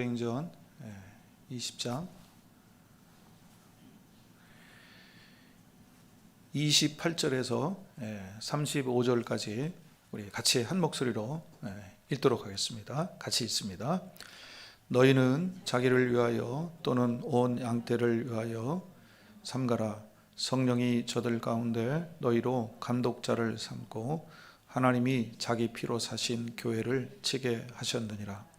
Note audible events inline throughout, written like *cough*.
행전 20장 28절에서 35절까지 우리 같이 한 목소리로 예, 읽도록 하겠습니다. 같이 읽습니다. 너희는 자기를 위하여 또는 온 양떼를 위하여 삼가라 성령이 저들 가운데 너희로 감독자를 삼고 하나님이 자기 피로 사신 교회를 치게 하셨느니라.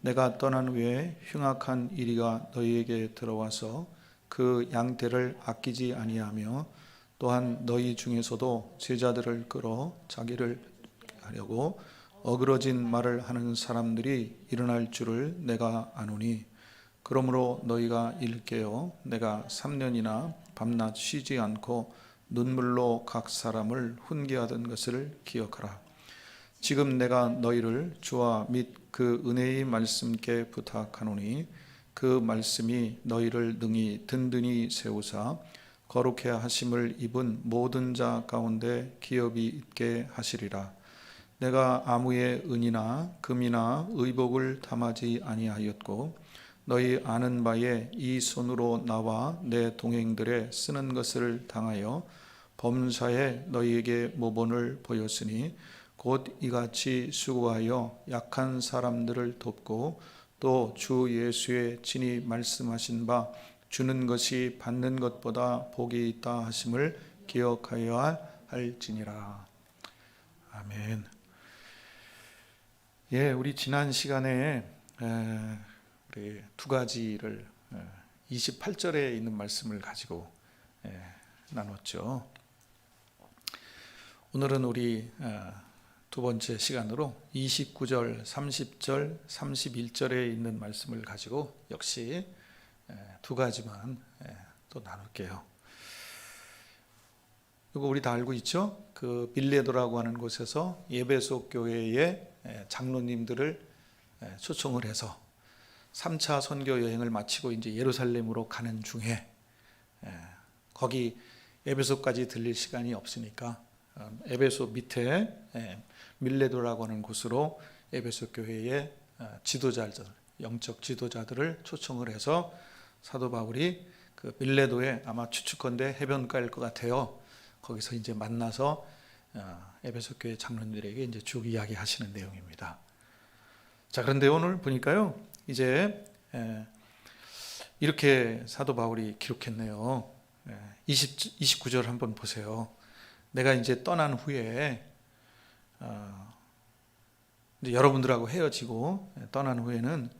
내가 떠난 후에 흉악한 이리가 너희에게 들어와서 그 양떼를 아끼지 아니하며 또한 너희 중에서도 제자들을 끌어 자기를 하려고 어그러진 말을 하는 사람들이 일어날 줄을 내가 아노니 그러므로 너희가 일깨어 내가 3년이나 밤낮 쉬지 않고 눈물로 각 사람을 훈계하던 것을 기억하라. 지금 내가 너희를 주와 및 그 은혜의 말씀께 부탁하노니 그 말씀이 너희를 능히 든든히 세우사 거룩해 하심을 입은 모든 자 가운데 기업이 있게 하시리라. 내가 아무의 은이나 금이나 의복을 담하지 아니하였고 너희 아는 바에 이 손으로 나와 내 동행들의 쓰는 것을 당하여 범사에 너희에게 모본을 보였으니 곧 이같이 수고하여 약한 사람들을 돕고 또 주 예수의 친히 말씀하신 바 주는 것이 받는 것보다 복이 있다 하심을 기억하여야 할지니라. 아멘. 예, 우리 지난 시간에 에, 우리 두 가지를 28절에 있는 말씀을 가지고 에, 나눴죠. 오늘은 우리 어, 두 번째 시간으로 29절, 30절, 31절에 있는 말씀을 가지고 역시 두 가지만 또 나눌게요. 이거 우리 다 알고 있죠? 그 빌레도라고 하는 곳에서 예배소 교회의 장로님들을 초청을 해서 3차 선교 여행을 마치고 이제 예루살렘으로 가는 중에 거기 에베소까지 들릴 시간이 없으니까 어, 에베소 밑에 밀레도라고 하는 곳으로 에베소 교회의 어, 지도자들, 영적 지도자들을 초청을 해서 사도 바울이 그 밀레도에 아마 추측건대 해변가일 것 같아요. 거기서 이제 만나서 어, 에베소 교회 장로들에게 이제 쭉 이야기하시는 내용입니다. 자 그런데 오늘 보니까요 이제 이렇게 사도 바울이 기록했네요. 20, 29절 한번 보세요. 내가 이제 떠난 후에 어, 이제 여러분들하고 헤어지고 떠난 후에는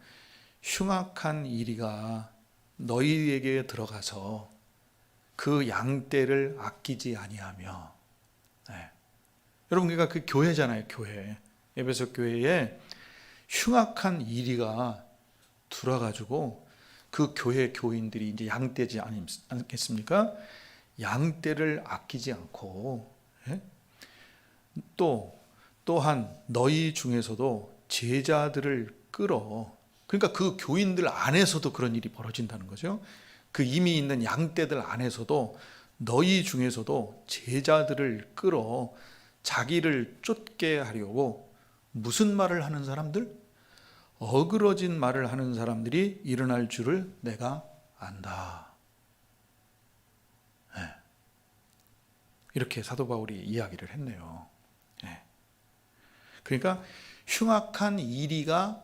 흉악한 이리가 너희에게 들어가서 그 양떼를 아끼지 아니하며 네. 여러분 그러니까 그 교회잖아요 교회 에베소 교회에 흉악한 이리가 들어가지고 그 교회 교인들이 이제 양떼지 않겠습니까? 양떼를 아끼지 않고 예? 또 또한 너희 중에서도 제자들을 끌어 그러니까 그 교인들 안에서도 그런 일이 벌어진다는 거죠. 그 이미 있는 양떼들 안에서도 너희 중에서도 제자들을 끌어 자기를 쫓게 하려고 무슨 말을 하는 사람들? 어그러진 말을 하는 사람들이 일어날 줄을 내가 안다. 이렇게 사도 바울이 이야기를 했네요. 네. 그러니까 흉악한 이리가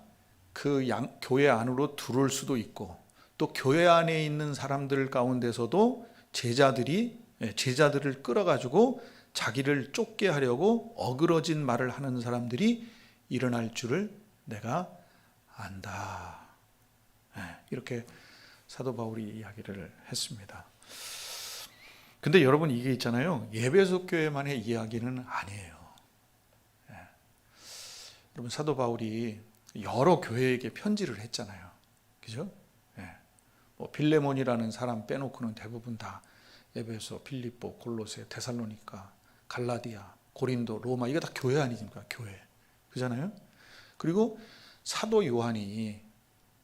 그 양, 교회 안으로 들어올 수도 있고 또 교회 안에 있는 사람들 가운데서도 제자들이 예, 제자들을 끌어가지고 자기를 쫓게 하려고 어그러진 말을 하는 사람들이 일어날 줄을 내가 안다. 네, 이렇게 사도 바울이 이야기를 했습니다. 근데 여러분 이게 있잖아요. 예배소 교회만의 이야기는 아니에요. 예. 여러분 사도 바울이 여러 교회에게 편지를 했잖아요. 그죠? 예. 뭐 빌레몬이라는 사람 빼놓고는 대부분 다 에베소, 필리포, 골로새, 데살로니카, 갈라디아, 고린도, 로마 이거 다 교회 아니십니까? 교회. 그잖아요. 그리고 사도 요한이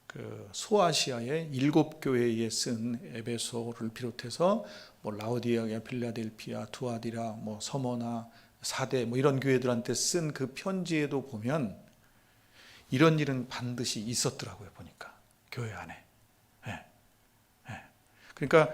그 소아시아의 일곱 교회에 쓴 에베소를 비롯해서 뭐 라오디아야, 필라델피아, 투아디라, 뭐 서머나, 사대 뭐 이런 교회들한테 쓴 그 편지에도 보면 이런 일은 반드시 있었더라고요 보니까 교회 안에. 예. 예. 그러니까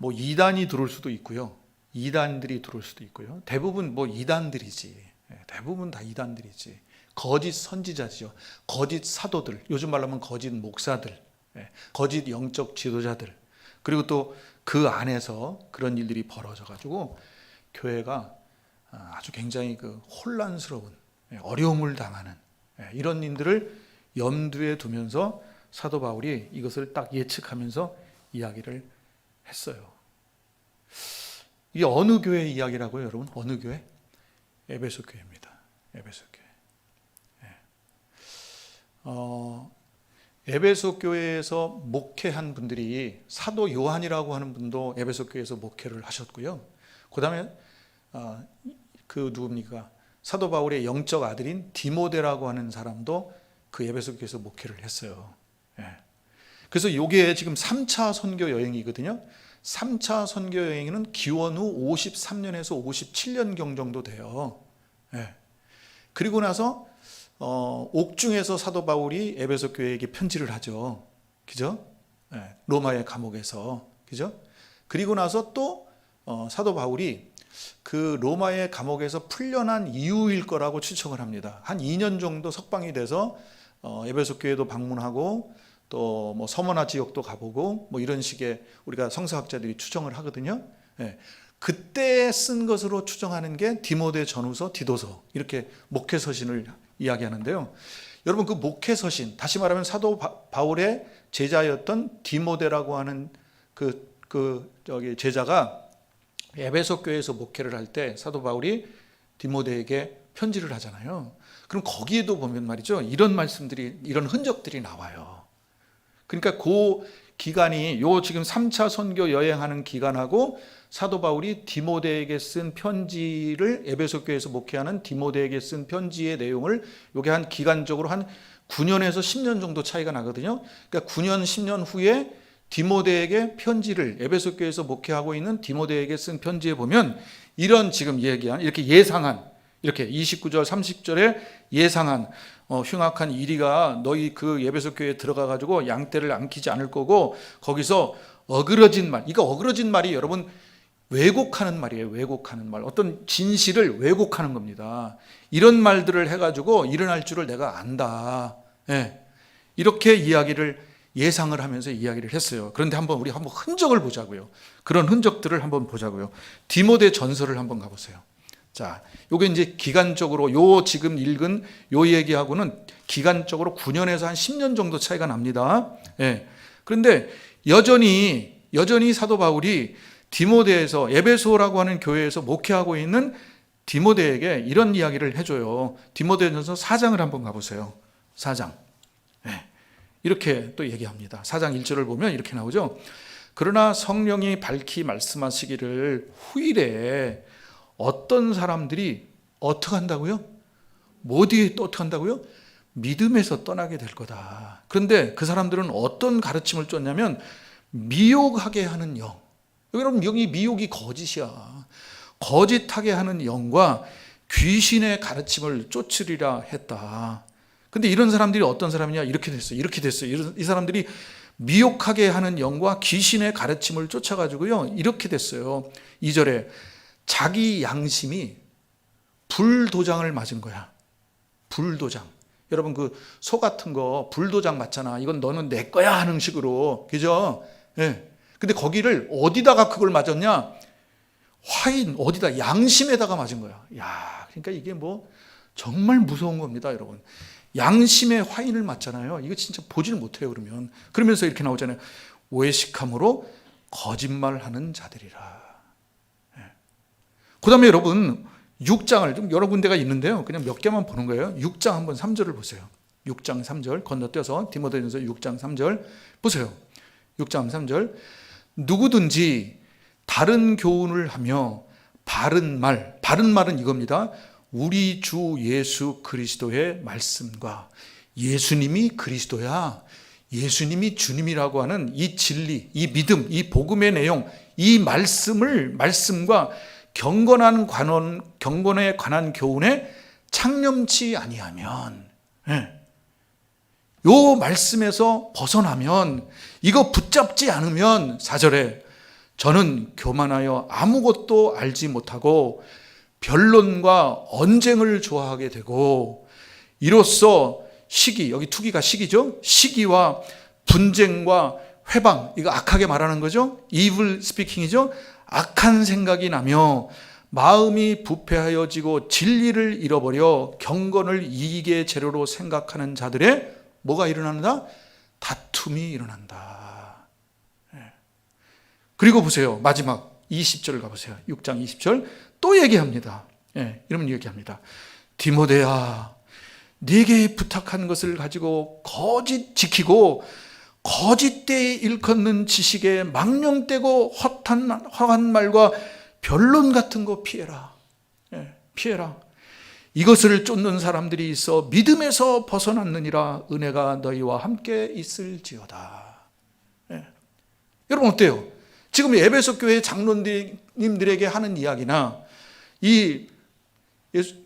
뭐 이단이 들어올 수도 있고요. 이단들이 들어올 수도 있고요. 대부분 뭐 이단들이지. 예, 대부분 다 이단들이지. 거짓 선지자죠. 거짓 사도들. 요즘 말로 하면 거짓 목사들. 예, 거짓 영적 지도자들. 그리고 또 그 안에서 그런 일들이 벌어져 가지고 교회가 아, 아주 굉장히 그 혼란스러운 예, 어려움을 당하는 예, 이런 일들을 염두에 두면서 사도 바울이 이것을 딱 예측하면서 이야기를 했어요. 이게 어느 교회 이야기라고요, 여러분? 어느 교회? 에베소 교회입니다. 에베소 교회. 예. 어, 에베소 교회에서 목회한 분들이 사도 요한이라고 하는 분도 에베소 교회에서 목회를 하셨고요. 그 다음에 어, 그 누굽니까? 사도 바울의 영적 아들인 디모데라고 하는 사람도 그 에베소 교회에서 목회를 했어요. 예. 그래서 이게 지금 3차 선교 여행이거든요. 3차 선교 여행은 기원 후 53년에서 57년경 정도 돼요. 예. 그리고 나서 어, 옥중에서 사도 바울이 에베소 교회에게 편지를 하죠. 그죠? 예. 로마의 감옥에서. 그죠? 그리고 나서 또 어, 사도 바울이 그 로마의 감옥에서 풀려난 이후일 거라고 추측을 합니다. 한 2년 정도 석방이 돼서 어, 에베소 교회도 방문하고 또 뭐 서머나 지역도 가보고 뭐 이런 식의 우리가 성서학자들이 추정을 하거든요. 예. 그때 쓴 것으로 추정하는 게 디모데 전후서, 디도서 이렇게 목회 서신을 이야기하는데요. 여러분 그 목회 서신 다시 말하면 사도 바울의 제자였던 디모데라고 하는 그, 그 저기 제자가 에베소 교회에서 목회를 할 때 사도 바울이 디모데에게 편지를 하잖아요. 그럼 거기에도 보면 말이죠. 이런 말씀들이 이런 흔적들이 나와요. 그러니까 그 기간이 요 지금 3차 선교 여행하는 기간하고 사도 바울이 디모데에게 쓴 편지를 에베소 교회에서 목회하는 디모데에게 쓴 편지의 내용을 요게 한 기간적으로 한 9년에서 10년 정도 차이가 나거든요. 그러니까 9년 10년 후에 디모데에게 편지를 에베소 교회에서 목회하고 있는 디모데에게 쓴 편지에 보면 이런 지금 얘기한 이렇게 예상한 이렇게 29절 30절에 예상한 어, 흉악한 이리가 너희 그 예배소 교회에 들어가 가지고 양떼를 안키지 않을 거고 거기서 어그러진 말 이거 어그러진 말이 여러분 왜곡하는 말이에요 왜곡하는 말. 어떤 진실을 왜곡하는 겁니다. 이런 말들을 해 가지고 일어날 줄을 내가 안다. 예. 이렇게 이야기를 예상을 하면서 이야기를 했어요 그런데 한번 우리 한번 흔적을 보자고요 그런 흔적들을 한번 보자고요 디모데 전설을 한번 가보세요 자, 요게 이제 기간적으로 요 지금 읽은 요 얘기하고는 기간적으로 9년에서 한 10년 정도 차이가 납니다. 예. 그런데 여전히 여전히 사도 바울이 디모데에서 에베소라고 하는 교회에서 목회하고 있는 디모데에게 이런 이야기를 해줘요. 디모데전서 4장을 한번 가보세요. 4장. 예. 이렇게 또 얘기합니다. 4장 1절을 보면 이렇게 나오죠. 그러나 성령이 밝히 말씀하시기를 후일에 어떤 사람들이 어떻게 한다고요? 어디에 어떻게 한다고요? 믿음에서 떠나게 될 거다. 그런데 그 사람들은 어떤 가르침을 쫓냐면 미혹하게 하는 영. 여러분 영이 미혹이 거짓이야. 거짓하게 하는 영과 귀신의 가르침을 쫓으리라 했다. 근데 이런 사람들이 어떤 사람이냐? 이렇게 됐어요. 이렇게 됐어요. 이 사람들이 미혹하게 하는 영과 귀신의 가르침을 쫓아가지고요. 이렇게 됐어요. 2절에 자기 양심이 불도장을 맞은 거야. 불도장. 여러분 그 소 같은 거 불도장 맞잖아. 이건 너는 내 거야 하는 식으로. 그죠? 예. 근데 거기를 어디다가 그걸 맞았냐? 화인 어디다 양심에다가 맞은 거야. 야, 그러니까 이게 뭐 정말 무서운 겁니다, 여러분. 양심에 화인을 맞잖아요. 이거 진짜 보질 못해요, 그러면. 그러면서 이렇게 나오잖아요. 외식함으로 거짓말하는 자들이라. 그 다음에 여러분 6장을 좀 여러 군데가 있는데요. 그냥 몇 개만 보는 거예요. 6장 한번 3절을 보세요. 6장 3절 건너뛰어서 디모데전서 6장 3절 보세요. 6장 3절 누구든지 다른 교훈을 하며 바른 말, 바른 말은 이겁니다. 우리 주 예수 그리스도의 말씀과 예수님이 그리스도야. 예수님이 주님이라고 하는 이 진리, 이 믿음, 이 복음의 내용, 이 말씀을 말씀과 경건한 관원 경건에 관한 교훈에 창념치 아니하면 예. 요 말씀에서 벗어나면 이거 붙잡지 않으면 사절에 저는 교만하여 아무것도 알지 못하고 변론과 언쟁을 좋아하게 되고 이로써 시기 여기 투기가 시기죠? 시기와 분쟁과 회방 이거 악하게 말하는 거죠? evil speaking이죠? 악한 생각이 나며 마음이 부패하여지고 진리를 잃어버려 경건을 이익의 재료로 생각하는 자들의 뭐가 일어난다? 다툼이 일어난다. 예. 그리고 보세요. 마지막 20절 가보세요. 6장 20절 또 얘기합니다 예, 이러면 얘기합니다 디모데야 네게 부탁한 것을 가지고 거짓 지키고 거짓 때에 일컫는 지식에 망령되고 헛한 허한 말과 변론 같은 거 피해라. 예, 피해라. 이것을 쫓는 사람들이 있어 믿음에서 벗어났느니라 은혜가 너희와 함께 있을지어다. 예. 여러분 어때요? 지금 에베소 교회 장로님들에게 하는 이야기나 이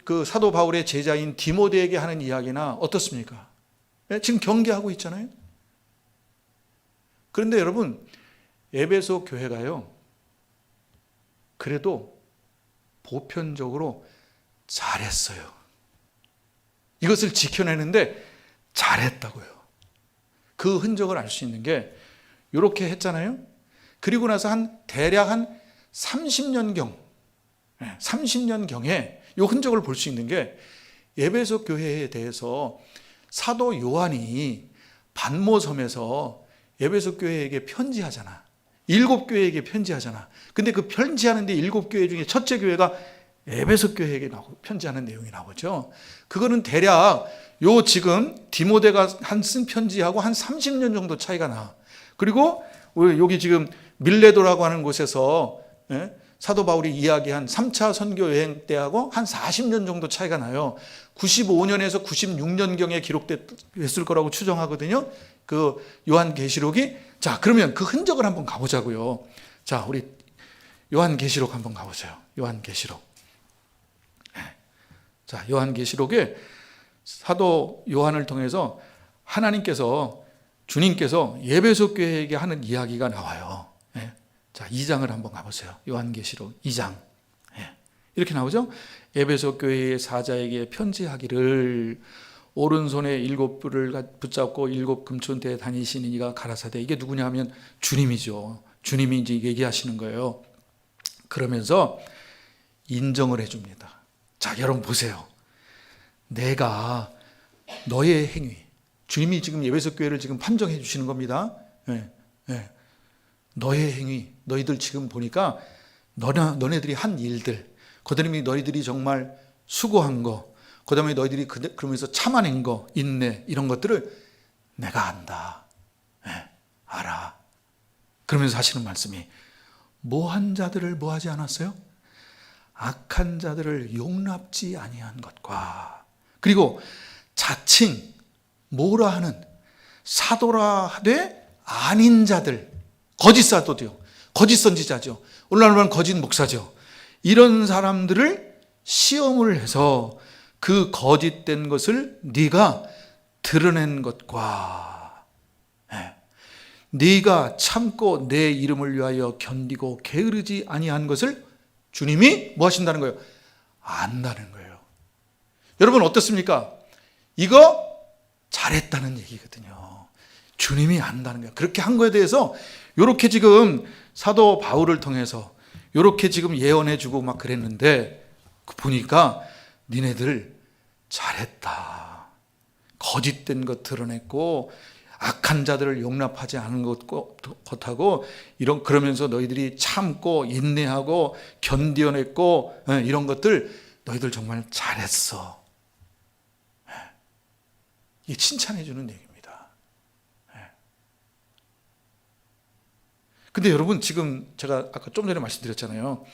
그 사도 바울의 제자인 디모데에게 하는 이야기나 어떻습니까? 예, 지금 경계하고 있잖아요. 그런데 여러분 에베소 교회가요. 그래도 보편적으로 잘했어요. 이것을 지켜내는데 잘했다고요. 그 흔적을 알 수 있는 게 이렇게 했잖아요. 그리고 나서 한 대략 한 30년경, 30년경에 이 흔적을 볼 수 있는 게 예배소 교회에 대해서 사도 요한이 반모섬에서 예배소 교회에게 편지하잖아. 일곱 교회에게 편지하잖아. 근데 그 편지하는데 일곱 교회 중에 첫째 교회가 에베소 교회에게 편지하는 내용이 나오죠. 그거는 대략 요 지금 디모데가 한 쓴 편지하고 한 30년 정도 차이가 나. 그리고 여기 지금 밀레도라고 하는 곳에서 예? 사도 바울이 이야기한 3차 선교 여행 때하고 한 40년 정도 차이가 나요. 95년에서 96년경에 기록됐을 거라고 추정하거든요. 그 요한 계시록이 자, 그러면 그 흔적을 한번 가보자고요. 자, 우리 요한 계시록 한번 가보세요. 요한 계시록. 네. 자, 요한 계시록에 사도 요한을 통해서 하나님께서 주님께서 예배소 교회에게 하는 이야기가 나와요. 예. 자, 2장을 한번 가보세요. 요한계시록 2장. 예. 이렇게 나오죠? 예배소 교회의 사자에게 편지하기를 오른손에 일곱 뿔을 붙잡고 일곱 금촌대에 다니시는 이가 가라사대 이게 누구냐면 주님이죠. 주님이 이제 얘기하시는 거예요. 그러면서 인정을 해줍니다. 자, 여러분 보세요. 내가 너의 행위, 주님이 지금 예배석 교회를 지금 판정해 주시는 겁니다. 예, 예. 너의 행위, 너희들 지금 보니까 너네, 너네들이 한 일들, 그다음에 너희들이 정말 수고한 거, 그다음에 너희들이 그- 그러면서 참아낸 거, 인내 이런 것들을 내가 안다. 예, 알아. 그러면서 하시는 말씀이 뭐한 자들을 뭐하지 않았어요? 악한 자들을 용납지 아니한 것과 그리고 자칭 뭐라 하는 사도라 하되 아닌 자들 거짓 사도도요 거짓 선지자죠 오늘날 말하면 거짓 목사죠 이런 사람들을 시험을 해서 그 거짓된 것을 네가 드러낸 것과 예. 네가 참고 내 이름을 위하여 견디고 게으르지 아니한 것을 주님이 뭐 하신다는 거예요? 안다는 거예요. 여러분 어떻습니까? 이거 잘했다는 얘기거든요. 주님이 안다는 거예요. 그렇게 한 거에 대해서 이렇게 지금 사도 바울을 통해서 이렇게 지금 예언해 주고 막 그랬는데 보니까 니네들 잘했다. 거짓된 것 드러냈고 악한 자들을 용납하지 않은 것- 것하고 이런 그러면서 너희들이 참고 인내하고 견디어냈고 예, 이런 것들 너희들 정말 잘했어. 예. 이게 칭찬해 주는 얘기입니다. 예. 근데 여러분 지금 제가 아까 좀 전에 말씀드렸잖아요.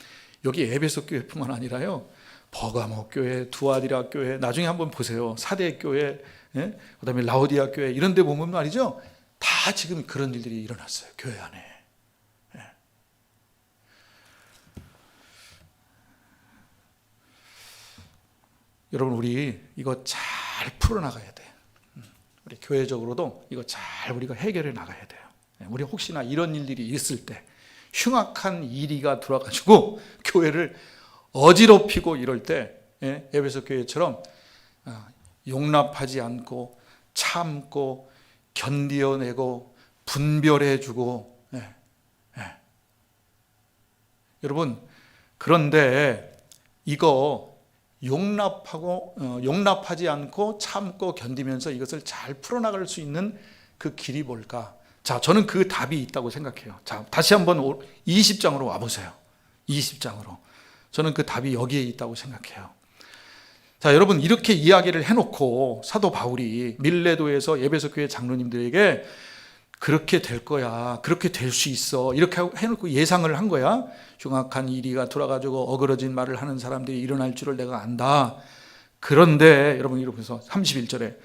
여기 에베소 교회뿐만 아니라요. 버가모 교회, 두아디라 교회, 나중에 한번 보세요. 사대 교회, 예? 그다음에 라오디아 교회 이런 데 보면 말이죠. 다 지금 그런 일들이 일어났어요. 교회 안에. 예. 여러분 우리 이거 잘 풀어 나가야 돼. 음, 우리 교회적으로도 이거 잘 우리가 해결해 나가야. 예, 우리 혹시나 이런 일들이 있을 때 흉악한 일이가 들어가지고 *laughs* 교회를 어지럽히고 이럴 때 예, 에베소 교회처럼 아, 용납하지 않고 참고 견디어내고 분별해주고 예, 예. 여러분 그런데 이거 용납하고 어, 용납하지 않고 참고 견디면서 이것을 잘 풀어나갈 수 있는 그 길이 뭘까? 자, 저는 그 답이 있다고 생각해요. 자, 다시 한번 20장으로 와보세요. 20장으로. 저는 그 답이 여기에 있다고 생각해요. 자, 여러분 이렇게 이야기를 해놓고 사도 바울이 밀레도에서 예배소 교회 장로님들에게 그렇게 될 거야, 그렇게 될 수 있어 이렇게 해놓고 예상을 한 거야. 흉악한 일이가 돌아가지고 어그러진 말을 하는 사람들이 일어날 줄을 내가 안다. 그런데 여러분 이러면서 31절에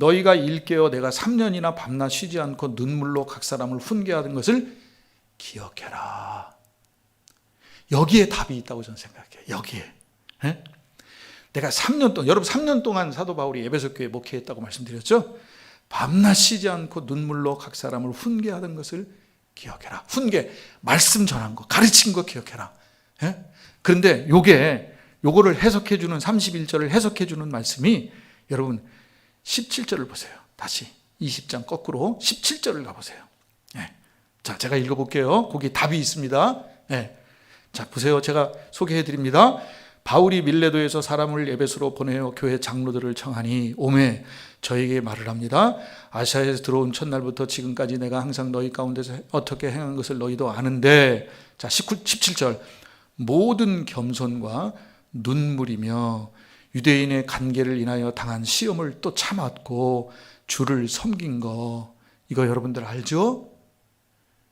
너희가 일깨어 내가 3년이나 밤낮 쉬지 않고 눈물로 각 사람을 훈계하던 것을 기억해라. 여기에 답이 있다고 저는 생각해요. 여기에. 예? 내가 3년 동안 여러분 3년 동안 사도 바울이 에베소 교회 목회했다고 말씀드렸죠. 밤낮 쉬지 않고 눈물로 각 사람을 훈계하던 것을 기억해라. 훈계 말씀 전한 거, 가르친 거 기억해라. 예? 그런데 요게 요거를 해석해 주는 31절을 해석해 주는 말씀이 여러분 17절을 보세요. 다시 20장 거꾸로 17절을 가 보세요. 예. 자, 제가 읽어 볼게요. 거기 답이 있습니다. 예. 자, 보세요. 제가 소개해 드립니다. 바울이 밀레도에서 사람을 에베소로 보내어 교회 장로들을 청하니 오매 저에게 말을 합니다. 아시아에서 들어온 첫날부터 지금까지 내가 항상 너희 가운데서 어떻게 행한 것을 너희도 아는데 자 19, 17절 모든 겸손과 눈물이며 유대인의 관계를 인하여 당한 시험을 또 참았고 주를 섬긴 거 이거 여러분들 알죠?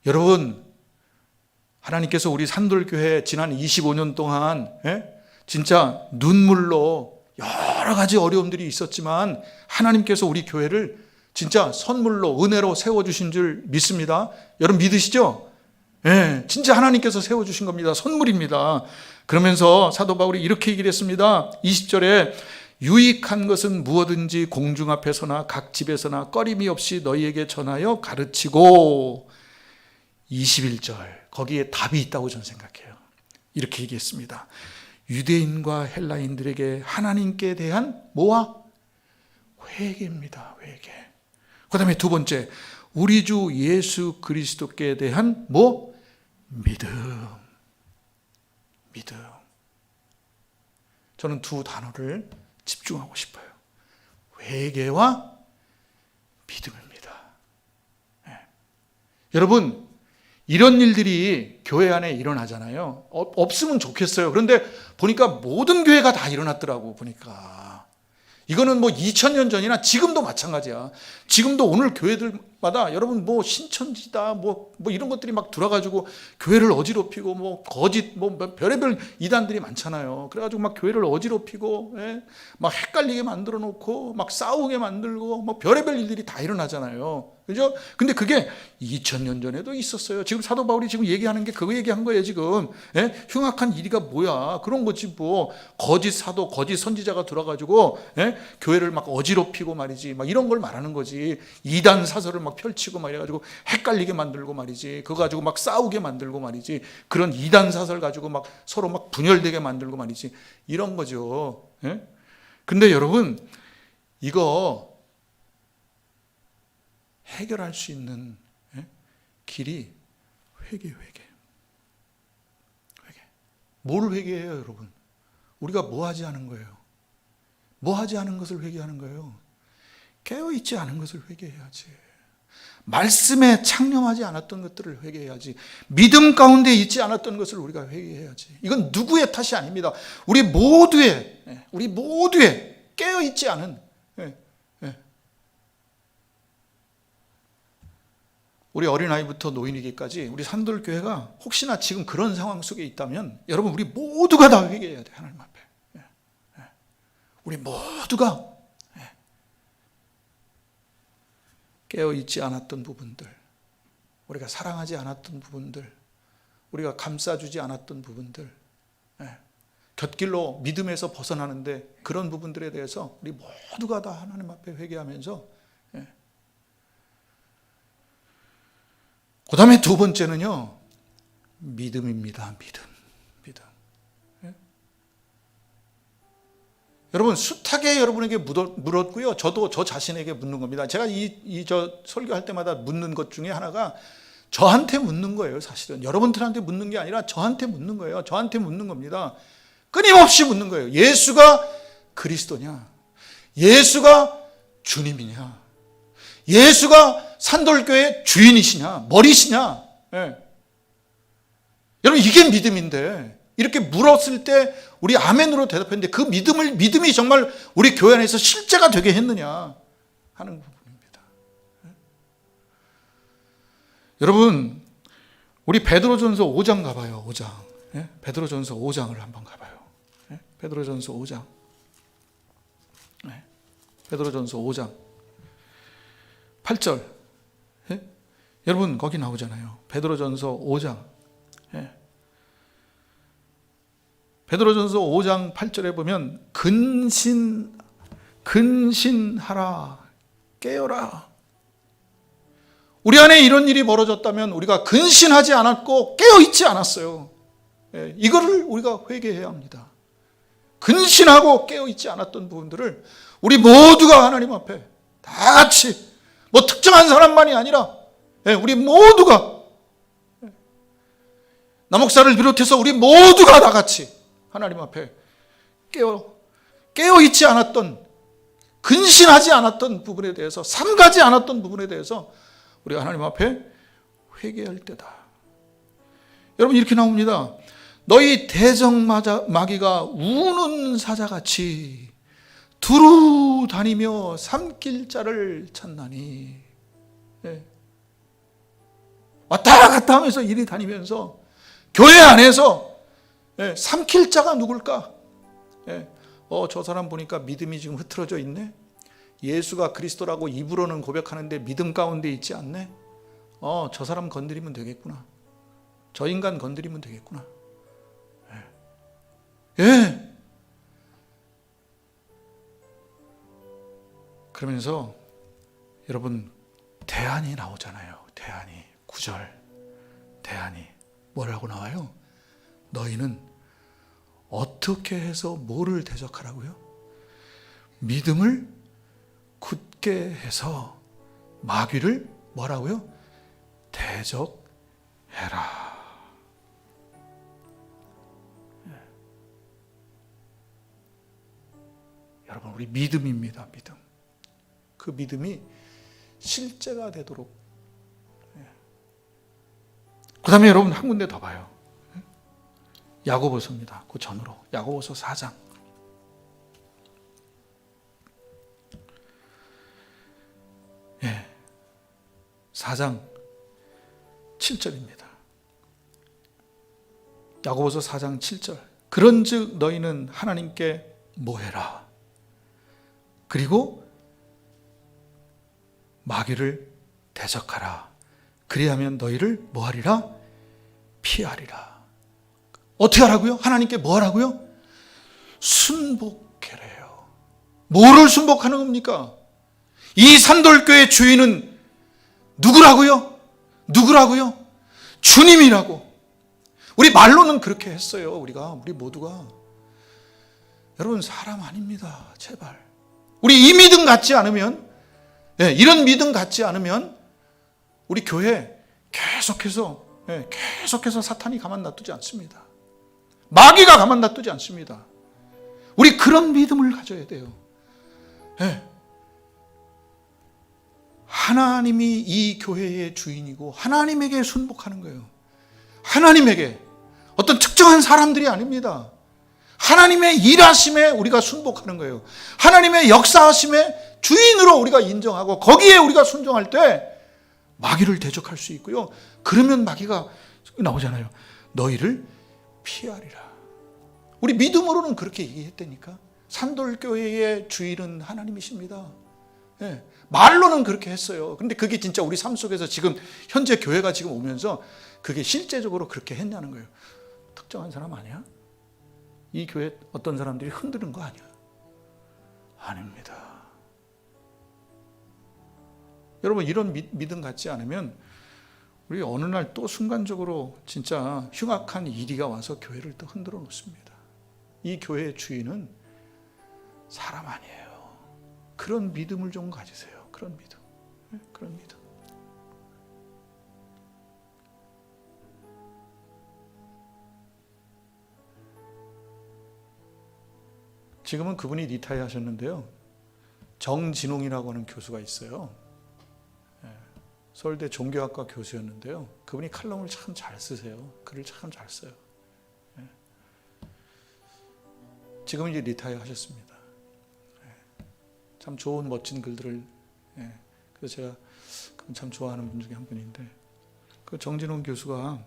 여러분 하나님께서 우리 산돌교회 지난 25년 동안 예? 진짜 눈물로 여러 가지 어려움들이 있었지만 하나님께서 우리 교회를 진짜 선물로 은혜로 세워주신 줄 믿습니다. 여러분 믿으시죠? 예, 진짜 하나님께서 세워주신 겁니다. 선물입니다. 그러면서 사도 바울이 이렇게 얘기를 했습니다. 20절에 유익한 것은 무엇든지 공중 앞에서나 각 집에서나 꺼림이 없이 너희에게 전하여 가르치고 21절 거기에 답이 있다고 저는 생각해요. 이렇게 얘기했습니다. 유대인과 헬라인들에게 하나님께 대한 뭐와 회개입니다. 회개. 그다음에 두 번째 우리 주 예수 그리스도께 대한 뭐 믿음. 믿음. 저는 두 단어를 집중하고 싶어요. 회개와 믿음입니다. 네. 여러분 이런 일들이 교회 안에 일어나잖아요. 어, 없으면 좋겠어요. 그런데 보니까 모든 교회가 다 일어났더라고 보니까. 이거는 뭐 2000년 전이나 지금도 마찬가지야. 지금도 오늘 교회들마다 여러분 뭐 신천지다 뭐, 뭐 이런 것들이 막 들어가지고 교회를 어지럽히고 뭐 거짓 뭐 별의별 이단들이 많잖아요. 그래가지고 막 교회를 어지럽히고 예? 막 헷갈리게 만들어 놓고 막 싸우게 만들고 뭐 별의별 일들이 다 일어나잖아요. 그죠? 근데 그게 2000년 전에도 있었어요. 지금 사도 바울이 지금 얘기하는 게 그거 얘기한 거예요, 지금. 예? 흉악한 일이가 뭐야? 그런 거지 뭐. 거짓 사도, 거짓 선지자가 들어가지고 예? 교회를 막 어지럽히고 말이지. 막 이런 걸 말하는 거지. 이단 사설을 막 펼치고 막 이래가지고 헷갈리게 만들고 말이지. 그거 가지고 막 싸우게 만들고 말이지. 그런 이단 사설 가지고 막 서로 막 분열되게 만들고 말이지. 이런 거죠. 예? 근데 여러분, 이거 해결할 수 있는 예? 길이 회개, 회개. 회개. 뭘 회개해요, 여러분? 우리가 뭐 하지 않은 거예요? 뭐 하지 않은 것을 회개하는 거예요? 깨어있지 않은 것을 회개해야지. 말씀에 창념하지 않았던 것들을 회개해야지. 믿음 가운데 있지 않았던 것을 우리가 회개해야지. 이건 누구의 탓이 아닙니다. 우리 모두의, 예, 우리 모두의 깨어있지 않은 우리 어린아이부터 노인이기까지 우리 산돌교회가 혹시나 지금 그런 상황 속에 있다면 여러분 우리 모두가 다 회개해야 돼 하나님 앞에 예, 예. 우리 모두가 예. 깨어있지 않았던 부분들 우리가 사랑하지 않았던 부분들 우리가 감싸주지 않았던 부분들 곁길로 믿음에서 벗어나는데 그런 부분들에 대해서 우리 모두가 다 하나님 앞에 회개하면서 그 다음에 두 번째는요, 믿음입니다. 믿음. 믿음. 예? 여러분, 숱하게 여러분에게 물었고요. 저도 저 자신에게 묻는 겁니다. 제가 이, 이 저 설교할 때마다 묻는 것 중에 하나가 저한테 묻는 거예요, 사실은. 여러분들한테 묻는 게 아니라 저한테 묻는 거예요. 저한테 묻는 겁니다. 끊임없이 묻는 거예요. 예수가 그리스도냐? 예수가 주님이냐? 예수가 산돌교의 주인이시냐? 머리시냐? 예. 여러분, 이게 믿음인데, 이렇게 물었을 때 우리 아멘으로 대답했는데 그 믿음을, 믿음이 정말 우리 교회 안에서 실제가 되게 했느냐 하는 부분입니다. 예. 여러분, 우리 베드로전서 5장 가봐요, 5장. 예? 베드로전서 5장을 한번 가봐요. 예? 베드로전서 5장. 예? 베드로전서 5장. 8절. 예? 여러분, 거기 나오잖아요. 베드로전서 5장. 예. 베드로전서 5장 8절에 보면 근신 근신하라 깨어라 우리 안에 이런 일이 벌어졌다면 우리가 근신하지 않았고 깨어 있지 않았어요. 예, 이거를 우리가 회개해야 합니다. 근신하고 깨어 있지 않았던 부분들을 우리 모두가 하나님 앞에 다 같이 뭐 특정한 사람만이 아니라 예, 우리 모두가 예, 남목사를 비롯해서 우리 모두가 다 같이 하나님 앞에 깨어 깨어 있지 않았던 근신하지 않았던 부분에 대해서 삼가지 않았던 부분에 대해서 우리가 하나님 앞에 회개할 때다. 여러분 이렇게 나옵니다. 너희 대적 마귀가 우는 사자같이 두루 다니며 삼킬 자를 찾나니 예. 왔다 갔다 하면서 일이 다니면서 교회 안에서 예, 삼킬 자가 누굴까? 예, 어, 저 사람 보니까 믿음이 지금 흐트러져 있네. 예수가 그리스도라고 입으로는 고백하는데 믿음 가운데 있지 않네. 어, 저 사람 건드리면 되겠구나. 저 인간 건드리면 되겠구나. 예. 예. 그러면서 여러분 대안이 나오잖아요. 대안이 구절 대안이 뭐라고 나와요? 너희는 어떻게 해서 뭐를 대적하라고요? 믿음을 굳게 해서 마귀를 뭐라고요? 대적해라. 예. 여러분 우리 믿음입니다. 믿음. 그 믿음이 실제가 되도록. 예. 그다음에 여러분 한 군데 더 봐요. 야고보서입니다. 그 전으로 야고보서 4장. 예. 4장 7절입니다. 야고보서 4장 7절. 그런즉 너희는 하나님께 뭐해라. 그리고 마귀를 대적하라. 그리하면 너희를 뭐하리라? 피하리라. 어떻게 하라고요? 하나님께 뭐 하라고요? 순복해래요. 뭐를 순복하는 겁니까? 이 산돌교의 주인은 누구라고요? 누구라고요? 주님이라고. 우리 말로는 그렇게 했어요. 우리가 우리 모두가 여러분 사람 아닙니다. 제발. 우리 이 믿음 갖지 않으면 예, 이런 믿음 갖지 않으면 우리 교회 계속해서 예, 계속해서 사탄이 가만 놔두지 않습니다. 마귀가 가만 놔두지 않습니다. 우리 그런 믿음을 가져야 돼요. 예. 하나님이 이 교회의 주인이고 하나님에게 순복하는 거예요. 하나님에게 어떤 특정한 사람들이 아닙니다. 하나님의 일하심에 우리가 순복하는 거예요. 하나님의 역사하심에 주인으로 우리가 인정하고 거기에 우리가 순종할 때 마귀를 대적할 수 있고요. 그러면 마귀가 나오잖아요. 너희를 피하리라. 우리 믿음으로는 그렇게 얘기했다니까. 산돌교회의 주인은 하나님이십니다. 예, 말로는 그렇게 했어요. 근데 그게 진짜 우리 삶 속에서 지금 현재 교회가 지금 오면서 그게 실제적으로 그렇게 했냐는 거예요. 특정한 사람 아니야? 이 교회 어떤 사람들이 흔드는 거 아니야? 아닙니다. 여러분 이런 믿, 믿음 갖지 않으면 우리 어느 날 또 순간적으로 진짜 흉악한 이리가 와서 교회를 또 흔들어 놓습니다. 이 교회의 주인은 사람 아니에요. 그런 믿음을 좀 가지세요. 그런 믿음. 네, 그런 믿음. 지금은 그분이 리타이 하셨는데요. 정진홍이라고 하는 교수가 있어요. 예, 서울대 종교학과 교수였는데요. 그분이 칼럼을 참 잘 쓰세요. 글을 참 잘 써요. 예. 지금 이제 리타이 하셨습니다. 예, 참 좋은 멋진 글들을 예, 그래서 제가 참 좋아하는 분 중에 한 분인데 그 정진홍 교수가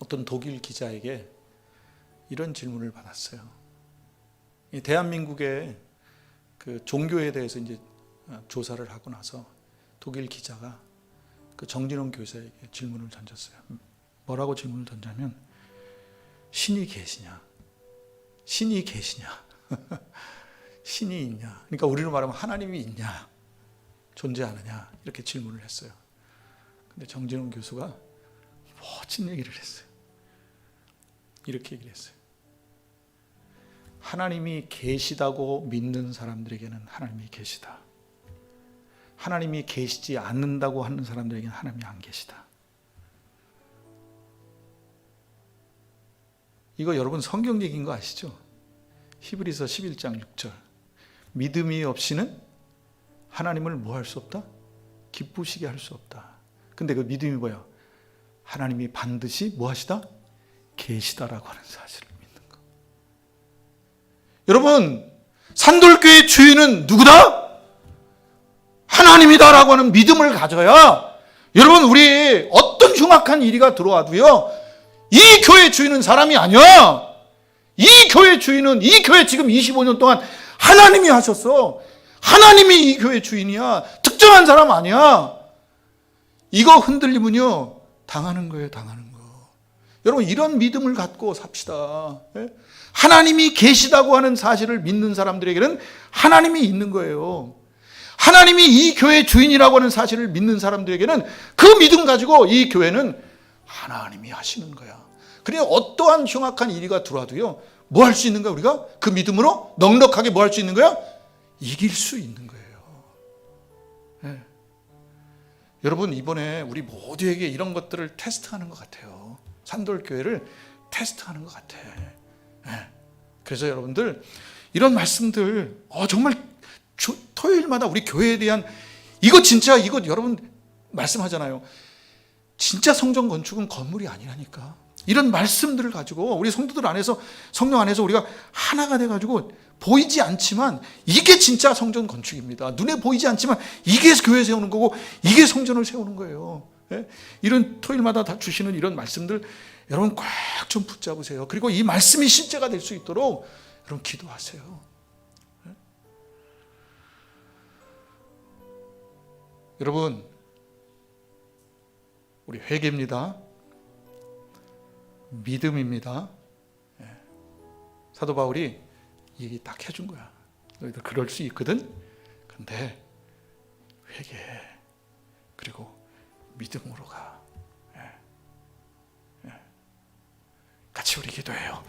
어떤 독일 기자에게 이런 질문을 받았어요. 이 대한민국의 그 종교에 대해서 이제 어, 조사를 하고 나서 독일 기자가 그 정진홍 교수에게 질문을 던졌어요. 뭐라고 질문을 던자면 신이 계시냐? 신이 계시냐? *laughs* 신이 있냐? 그러니까 우리로 말하면 하나님이 있냐? 존재하느냐? 이렇게 질문을 했어요. 근데 정진홍 교수가 멋진 얘기를 했어요. 이렇게 얘기를 했어요. 하나님이 계시다고 믿는 사람들에게는 하나님이 계시다. 하나님이 계시지 않는다고 하는 사람들에게는 하나님이 안 계시다. 이거 여러분 성경 얘기인 거 아시죠? 히브리서 11장 6절. 믿음이 없이는 하나님을 뭐 할 수 없다? 기쁘시게 할 수 없다. 근데 그 믿음이 뭐야? 하나님이 반드시 뭐 하시다? 계시다라고 하는 사실을 믿는 거. 여러분, 산돌교의 주인은 누구다? 하나님이다라고 하는 믿음을 가져야 여러분 우리 어떤 흉악한 일이가 들어와도요. 이 교회 주인은 사람이 아니야. 이 교회 주인은 이 교회 지금 25년 동안 하나님이 하셨어. 하나님이 이 교회 주인이야. 특정한 사람 아니야. 이거 흔들리면요. 당하는 거예요, 당하는 거. 여러분, 이런 믿음을 갖고 삽시다. 예? 하나님이 계시다고 하는 사실을 믿는 사람들에게는 하나님이 있는 거예요. 하나님이 이 교회 주인이라고 하는 사실을 믿는 사람들에게는 그 믿음 가지고 이 교회는 하나님이 하시는 거야. 그래 어떠한 흉악한 일이가 들어와도요. 뭐 할 수 있는 거야 우리가? 그 믿음으로 넉넉하게 뭐 할 수 있는 거야? 이길 수 있는 거예요. 예. 여러분 이번에 우리 모두에게 이런 것들을 테스트하는 것 같아요. 산돌 교회를 테스트하는 것 같아. 예. 그래서 여러분들 이런 말씀들 어, 정말 주, 토요일마다 우리 교회에 대한 이거 진짜 이거 여러분 말씀하잖아요. 진짜 성전 건축은 건물이 아니라니까. 이런 말씀들을 가지고 우리 성도들 안에서 성령 안에서 우리가 하나가 돼 가지고 보이지 않지만 이게 진짜 성전 건축입니다. 눈에 보이지 않지만 이게 교회 세우는 거고 이게 성전을 세우는 거예요. 예? 이런 토요일마다 다 주시는 이런 말씀들 여러분 꽉 좀 붙잡으세요. 그리고 이 말씀이 실제가 될 수 있도록 여러분 기도하세요. 여러분 우리 회개입니다. 믿음입니다. 예. 사도 바울이 이 얘기 딱 해준 거야. 너희들 그럴 수 있거든. 근데 회개해. 그리고 믿음으로 가. 예. 예. 같이 우리 기도해요.